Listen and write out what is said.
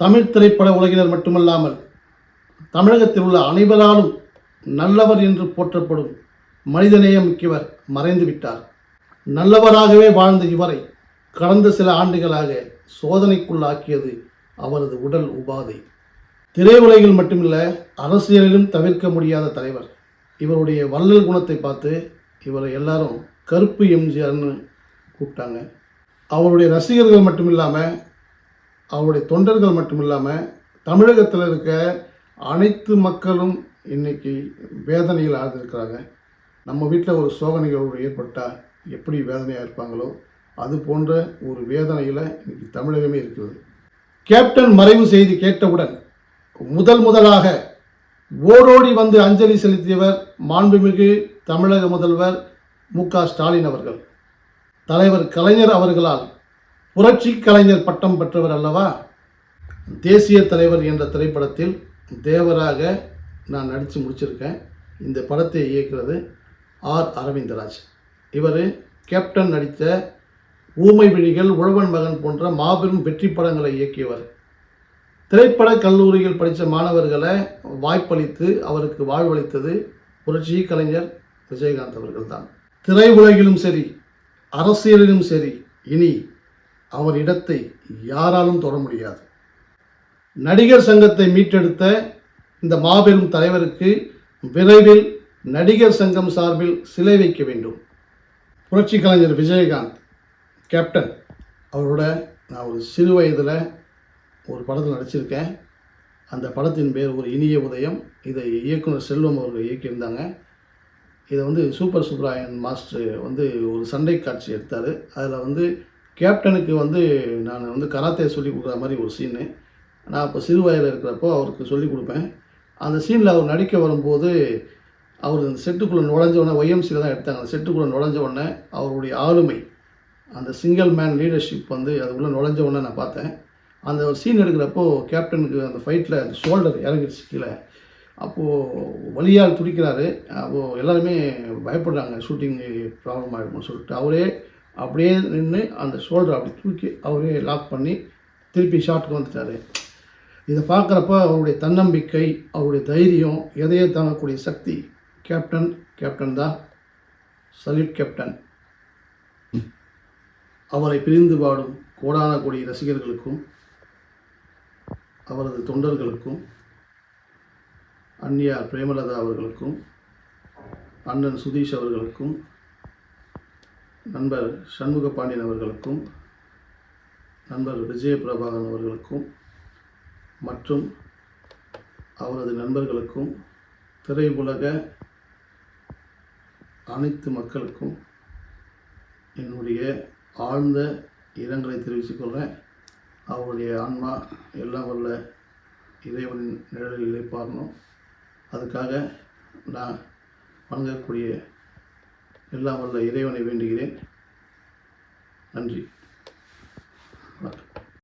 தமிழ் திரைப்பட உலகினர் மட்டுமல்லாமல் தமிழகத்தில் உள்ள அனைவராலும் நல்லவர் என்று போற்றப்படும் மனிதநேயம் மிக்கவர் மறைந்து விட்டார். நல்லவராகவே வாழ்ந்த இவரை கடந்த சில ஆண்டுகளாக சோதனைக்குள்ளாக்கியது அவரது உடல் உபாதை. திரையுலகில் மட்டுமில்ல அரசியலிலும் தவிர்க்க முடியாத தலைவர். இவருடைய வள்ளல் குணத்தை பார்த்து இவரை எல்லாரும் கருப்பு எம்ஜிஆர்னு கூப்பிட்டாங்க. அவருடைய ரசிகர்கள் மட்டும் இல்லாமல் அவருடைய தொண்டர்கள் மட்டும் இல்லாமல் தமிழகத்தில் இருக்க அனைத்து மக்களும் இன்னைக்கு வேதனையில் ஆழ்ந்திருக்கிறாங்க. நம்ம வீட்டில் ஒரு சோதனைகள் ஏற்பட்டால் எப்படி வேதனையாக இருப்பாங்களோ அது போன்ற ஒரு வேதனையில் இன்றைக்கி தமிழகமே இருக்கிறது. கேப்டன் மறைவு செய்தி கேட்டவுடன் முதல் முதலாக ஓடோடி வந்து அஞ்சலி செலுத்தியவர் மாண்புமிகு தமிழக முதல்வர் மு க ஸ்டாலின் அவர்கள். தலைவர் கலைஞர் அவர்களால் புரட்சி கலைஞர் பட்டம் பெற்றவர் அல்லவா? தேசிய தலைவர் என்ற திரைப்படத்தில் தேவராக நான் நடித்து முடிச்சிருக்கேன். இந்த படத்தை இயக்கிறது ஆர். அரவிந்தராஜ். இவர் கேப்டன் நடித்த ஊமை விழிகள் உழவன் மகன் போன்ற மாபெரும் வெற்றி படங்களை இயக்கியவர். திரைப்பட கல்லூரியில் படித்த மாணவர்களை வாய்ப்பளித்து அவருக்கு வாழ்வளித்தது புரட்சி கலைஞர் விஜயகாந்த் அவர்கள்தான். திரை உலகிலும் சரி அரசியலிலும் சரி இனி அவர் இடத்தை யாராலும் தொட முடியாது. நடிகர் சங்கத்தை மீட்டெடுத்த இந்த மாபெரும் தலைவருக்கு விரைவில் நடிகர் சங்கம் சார்பில் சிலை வைக்க வேண்டும். புரட்சி கலைஞர் விஜயகாந்த் கேப்டன் அவரோட நான் ஒரு சிறு வயதில் ஒரு படத்தில் நடிச்சிருக்கேன். அந்த படத்தின் பேர் ஒரு இனிய உதயம். இதை இயக்குனர் செல்வம் அவர்கள் இயக்கியிருந்தாங்க. இதை வந்து சூப்பர் சுப்ராயன் மாஸ்டர் வந்து ஒரு சண்டை காட்சி எடுத்தார். அதில் வந்து கேப்டனுக்கு வந்து நான் வந்து கராத்தே சொல்லி கொடுக்குற மாதிரி ஒரு சீனு நான் இப்போ சிறு வயதில் இருக்கிறப்போ அவருக்கு சொல்லி கொடுப்பேன். அந்த சீனில் அவர் நடிக்க வரும்போது அவர் அந்த செட்டுக்குள்ளே நுழைஞ்ச உடனே ஒய்எம்சியில் தான் எடுத்தாங்க. அந்த செட்டுக்குள்ளே நுழைஞ்ச உடனே அவருடைய ஆளுமை அந்த சிங்கிள் மேன் லீடர்ஷிப் வந்து அதுக்குள்ளே நுழைஞ்ச உடனே நான் பார்த்தேன். அந்த ஒரு சீன் எடுக்கிறப்போ கேப்டனுக்கு அந்த ஃபைட்டில் அந்த ஷோல்டர் இறங்கிடுச்சு கீழே. அப்போது வலியால் துடிக்கிறாரு. அப்போது எல்லாருமே பயப்படுறாங்க. ஷூட்டிங் ப்ராப்ளம் ஆகிடும்னு சொல்லிட்டு. அவரே அப்படியே நின்று அந்த ஷோல்டர் அப்படி தூக்கி அவரே லாக் பண்ணி திருப்பி ஷாட்டுக்கு வந்துட்டார். இதை பார்க்குறப்ப அவருடைய தன்னம்பிக்கை அவருடைய தைரியம் எதையே தாங்கக்கூடிய சக்தி கேப்டன் கேப்டன் தான். சல்யூட் கேப்டன் அவரை பிரிந்து பாடும் கோடான கோடி ரசிகர்களுக்கும் அவரது தொண்டர்களுக்கும் அந்நியார் பிரேமலதா அவர்களுக்கும் அண்ணன் சுதீஷ் அவர்களுக்கும் நண்பர் சண்முக பாண்டியன் அவர்களுக்கும் நண்பர் விஜயபிரபாகரன் அவர்களுக்கும் மற்றும் அவரது நண்பர்களுக்கும் திரையுலக அனைத்து மக்களுக்கும் என்னுடைய ஆழ்ந்த இரங்கலை தெரிவித்துக்கொள்கிறேன் அவருடைய ஆன்மா எல்லாம் வல்ல இறைவனின் நிழலில் இழைப்பாரணும் அதுக்காக நான் வணங்கக்கூடிய எல்லாம் வல்ல இறைவனை வேண்டுகிறேன். நன்றி.